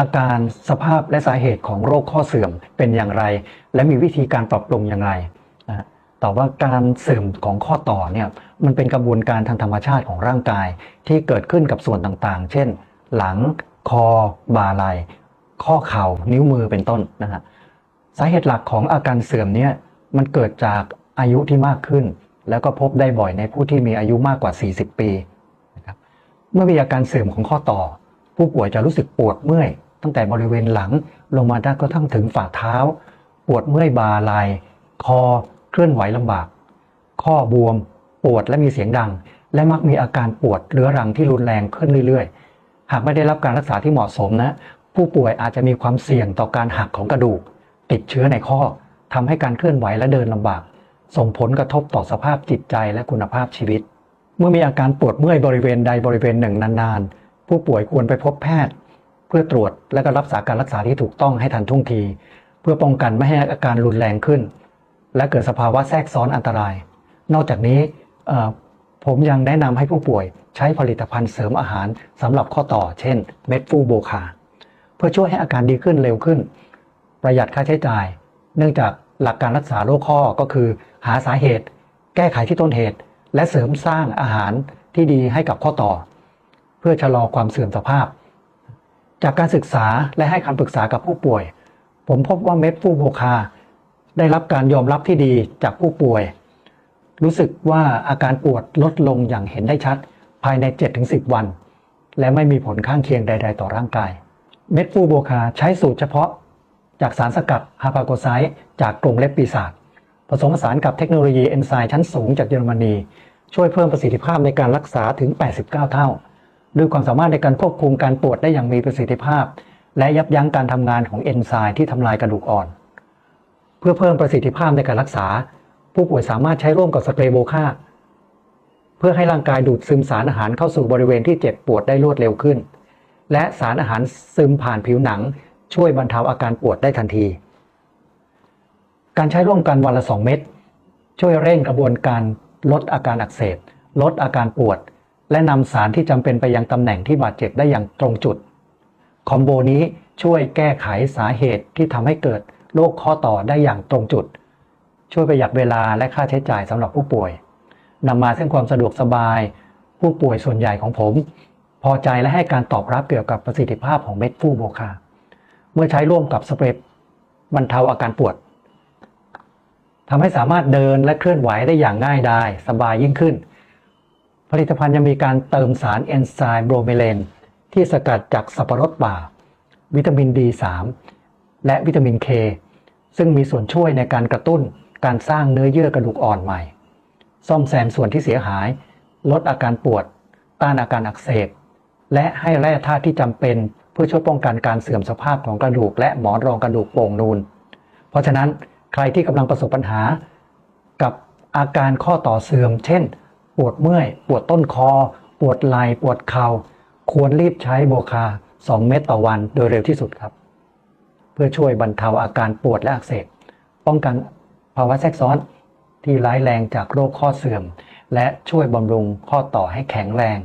อาการสภาพและสาเหตุของโรคข้อเสื่อมเป็นอย่างไร และมีวิธีการปรับปรุงอย่างไรนะฮะตอบว่าการเสื่อมของข้อต่อเนี่ยมันเป็นกระบวนการทางธรรมชาติของร่างกายที่เกิดขึ้นกับส่วนต่างๆ เช่น หลัง คอ บ่าไหล่ข้อเข่า นิ้วมือเป็นต้นนะฮะสาเหตุหลักของอาการเสื่อมเนี่ยมันเกิดจากอายุที่มากขึ้น แล้วก็พบได้บ่อยในผู้ที่มีอายุมากกว่า 40 ปีนะครับเมื่อมีอาการเสื่อมของข้อต่อ ผู้ป่วยจะรู้สึกปวดเมื่อย ตั้งแต่บริเวณหลังลงมาได้กระทั่งถึงฝ่าเท้า ปวดเมื่อยบ่าไหลคอเคลื่อนไหวลำบาก ข้อบวม ปวดและมีเสียงดัง และมักมีอาการปวดเรื้อรังที่รุนแรงขึ้นเรื่อยๆ หากไม่ได้รับการรักษาที่เหมาะสมนะ ผู้ป่วยอาจจะมีความเสี่ยงต่อการหักของกระดูก ติดเชื้อในข้อทำให้การเคลื่อนไหวและเดินลำบาก ส่งผลกระทบต่อสภาพจิตใจและคุณภาพชีวิต เมื่อมีอาการปวดเมื่อยบริเวณใดบริเวณหนึ่งนานๆ ผู้ป่วยควรไปพบแพทย์ เพื่อตรวจและก็รับสาการรักษาที่ถูกต้องให้ทันท่วงที เพื่อป้องกันไม่ให้อาการรุนแรงขึ้น และเกิดสภาวะแทรกซ้อนอันตราย นอกจากนี้ผมยังแนะนำให้ผู้ป่วยใช้ผลิตภัณฑ์เสริมอาหารสำหรับข้อต่อ เช่น เม็ดฟูโบคา เพื่อช่วยให้อาการดีขึ้นเร็วขึ้น ประหยัดค่าใช้จ่าย เนื่องจากหลักการรักษาโรคข้อก็คือ หาสาเหตุ แก้ไขที่ต้นเหตุ และเสริมสร้างอาหารที่ดีให้กับข้อต่อ เพื่อชะลอความเสื่อมสภาพ จากการศึกษาและให้คำปรึกษากับผู้ป่วย ผมพบว่าเม็ดฟูโบคา ได้รับการยอมรับที่ดีจากผู้ป่วย รู้สึกว่าอาการปวดลดลงอย่างเห็นได้ชัด ภายใน 7-10 วัน และไม่มีผลข้างเคียงใด ๆ ต่อร่างกาย เม็ดฟูโบคาใช้สูตรเฉพาะ จากสารสกัดฮาปาโกไซต์จากกรงเล็บปีศาจผสมผสานกับเทคโนโลยีเอนไซม์ชั้นสูงจากเยอรมนี ช่วยเพิ่มประสิทธิภาพในการรักษาถึง 89 เท่า ด้วยความสามารถในการควบคุมการปวดได้อย่างมีประสิทธิภาพ และยับยั้งการทำงานของเอนไซม์ที่ทำลายกระดูกอ่อน เพื่อเพิ่มประสิทธิภาพในการรักษา ผู้ป่วยสามารถใช้ร่วมกับสเปรย์โบคาเพื่อให้ร่างกายดูดซึมสารอาหารเข้าสู่บริเวณที่เจ็บปวดได้รวดเร็วขึ้น และสารอาหารซึมผ่านผิวหนัง ช่วยบรรเทาอาการปวดได้ทันที การใช้ร่วมกันวันละ 2 เม็ดช่วยเร่งกระบวนการลดอาการอักเสบ ลดอาการปวด และนำสารที่จำเป็นไปยังตำแหน่งที่บาดเจ็บได้อย่างตรงจุด คอมโบนี้ช่วยแก้ไขสาเหตุที่ทำให้เกิดโรคข้อต่อได้อย่างตรงจุด ช่วยประหยัดเวลาและค่าใช้จ่ายสำหรับผู้ป่วยนำมาซึ่งความสะดวกสบาย ผู้ป่วยส่วนใหญ่ของผม พอใจและให้การตอบรับเกี่ยวกับประสิทธิภาพของเม็ดฟูโบคา เมื่อใช้ร่วมกับสเปรย์บรรเทาอาการปวดทำให้สามารถเดินและเคลื่อนไหวได้อย่างง่ายดายสบายยิ่งขึ้น ผลิตภัณฑ์ยังมีการเติมสารเอนไซม์โบรเมเลนที่สกัดจากสับปะรดป่า วิตามิน D3 และวิตามิน K ซึ่งมีส่วนช่วยในการกระตุ้นการสร้างเนื้อเยื่อกระดูกอ่อนใหม่ ซ่อมแซมส่วนที่เสียหาย ลดอาการปวด ต้านอาการอักเสบ และให้แร่ธาตุที่จำเป็น เพื่อช่วยป้องกันการเสื่อมสภาพของกระดูก และหมอนรองกระดูกโป่งนูน เพราะฉะนั้นใครที่กำลังประสบปัญหา กับอาการข้อต่อเสื่อม เช่น ปวดเมื่อย ปวดต้นคอ ปวดไหล่ปวดเข่าควรรีบใช้โบคา 2 เม็ดต่อวันโดยเร็วที่สุดครับ เพื่อช่วยบรรเทาอาการปวดและอักเสบป้องกันภาวะแทรกซ้อนที่ร้ายแรงจากโรคข้อเสื่อม และช่วยบำรุงข้อต่อให้แข็งแรง